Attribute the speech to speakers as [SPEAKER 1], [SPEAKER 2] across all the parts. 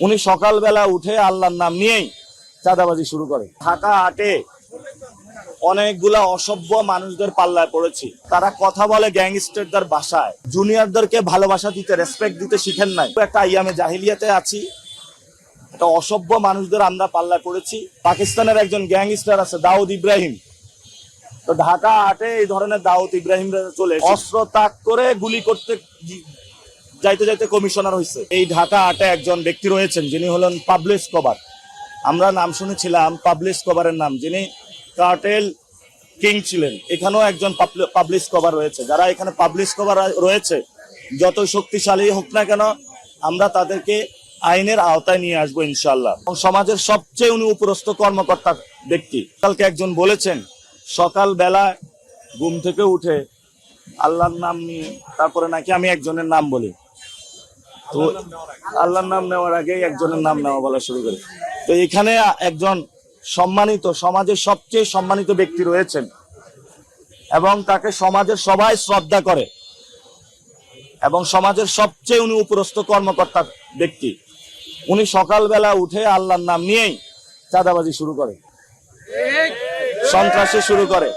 [SPEAKER 1] উনি সকালবেলা উঠে আল্লাহর নাম নিয়েই চাঁদাবাজি শুরু করে। ঢাকা হাটে অনেকগুলা অসভ্য মানুষদের পাল্লায় পড়েছি। তারা কথা বলে গ্যাংস্টারদের বাসায়। জুনিয়রদেরকে ভালোবাসা দিতে রেসপেক্ট দিতে শিখেন নাই। একটা আইয়ামে জাহিলিয়াতে আছি। একটা অসভ্য মানুষদের আমরা পাল্লায় পড়েছি। পাকিস্তানের একজন গ্যাংস্টার আছে, দাউদ ইব্রাহিম। তো ঢাকা হাটে এই ধরনের দাউদ ইব্রাহিম চলে অস্ত্র তাক করে গুলি করতে যাইতে যাইতে কমিশনার হয়েছে এই ঢাকা আটে একজন ব্যক্তি রয়েছেন, যিনি হলেন পাবলিশ কভার। আমরা নাম শুনেছিলাম পাবলিশ কভারের নাম, যিনি কার্টেল কিং ছিলেন। এখানেও একজন পাবলিশ কভার রয়েছে। যারা এখানে পাবলিশ কভার রয়েছে যত শক্তিশালী হোক না কেন, আমরা তাদেরকে আইনের আওতায় নিয়ে আসব ইনশাল্লাহ এবং সমাজের সবচেয়ে উনি উপরস্থ কর্মকর্তা ব্যক্তি। কালকে একজন বলেছেন সকাল বেলা ঘুম থেকে উঠে আল্লাহর নাম নিয়ে, তারপরে নাকি আমি একজনের নাম বলি। তো আল্লাহর নাম নেওয়ার আগেই একজনের নাম নেওয়া বলা শুরু করে। তো এখানে একজন সম্মানিত, সমাজের সবচেয়ে সম্মানিত ব্যক্তি রয়েছেন এবং তাকে সমাজের সবাই শ্রদ্ধা করে এবং সমাজের সবচেয়ে উনি উপরস্থ কর্মকর্তা ব্যক্তি। উনি সকালবেলা উঠে আল্লাহর নাম নিয়েই চাঁদাবাজি শুরু করে, সন্ত্রাসী শুরু করে,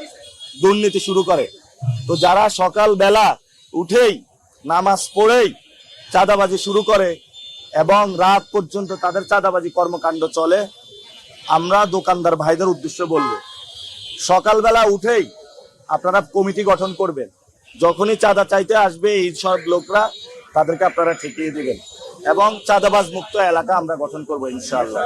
[SPEAKER 1] দুর্নীতি শুরু করে। তো যারা সকালবেলা উঠেই, নামাজ পড়েই চাঁদাবাজি শুরু করে এবং রাত পর্যন্ত তাদের চাঁদাবাজি কর্মকাণ্ড চলে। আমরা দোকানদার ভাইদের উদ্দেশ্য বলব, সকালবেলা উঠেই আপনারা কমিটি গঠন করবেন। যখনই চাঁদা চাইতে আসবে এই সব লোকরা তাদেরকে আপনারা ঠেকিয়ে দেবেন। এবং চাঁদাবাজ মুক্ত এলাকা আমরা গঠন করব ইনশাআল্লাহ।